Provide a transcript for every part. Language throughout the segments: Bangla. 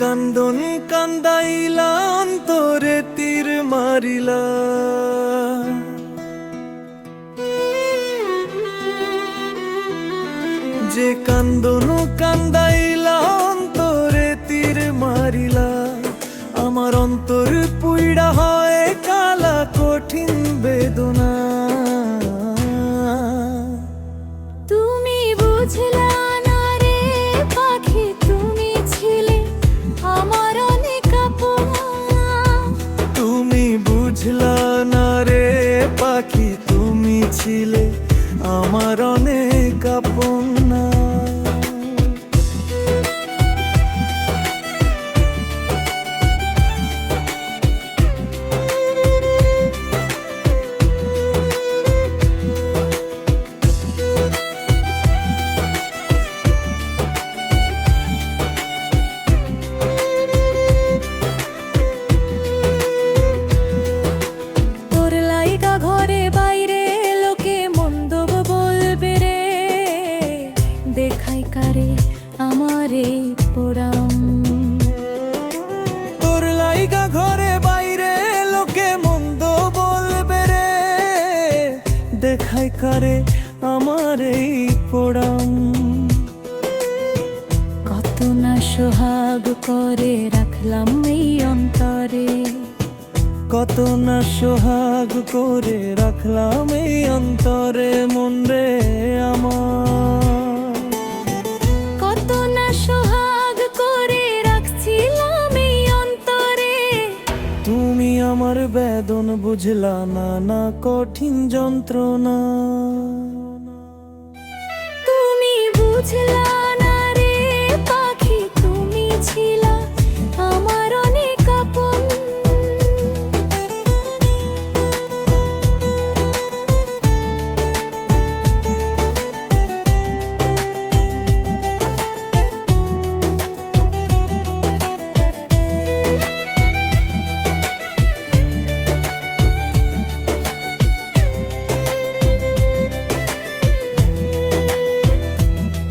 কান্দন কান্দাইলা অন্তরে তীর মারিলা যে কান্দন কান্দাইলা অন্তরে তীর মারিলা আমার অন্তর পুইড়া হয় কালা কঠিন বেদনা। তুমি বুঝলা ছিলে আমার অনেক আপন আমার এই পোড়াম। তোর লাইগা ঘরে বাইরে লোকে মন্দ বলবে রে। দেখাই কারে আমার এই পোড়াম। কত না সোহাগ করে রাখলাম এই অন্তরে। কত না সোহাগ করে রাখলাম এই অন্তরে। মন রে আমার তুমি আমার বেদন বুঝলা না না কঠিন যন্ত্রণা। তুমি বুঝলা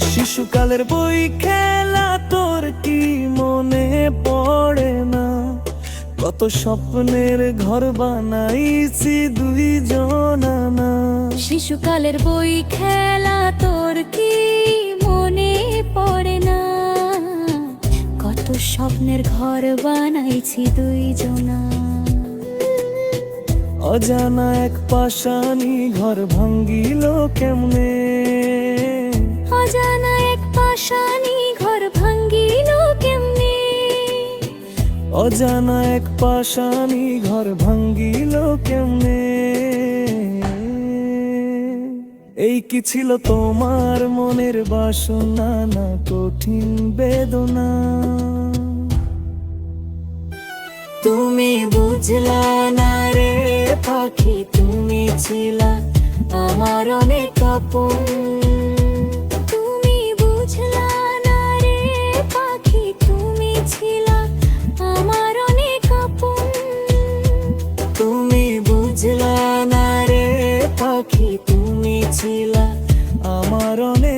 শিশুকালের বই খেলা তোর কি মনে পড়ে না? কত স্বপ্নের ঘর বানাইছি দুই না শিশুকালের বই খেলা তোর কি মনে পড়ে না? কত স্বপ্নের ঘর বানাইছি দুইজনা অজানা এক পাশানি ঘর ভাঙ্গিল কেমনে? অজানা এক পাশানি ঘর ভাঙ্গিল কেমনে? এই কি ছিল তোমার মনের বাসনা না কঠিন বেদনা? তুমি বুঝলা না রে পাখি, তুমি ছিলা আমার অনেক আপন। varone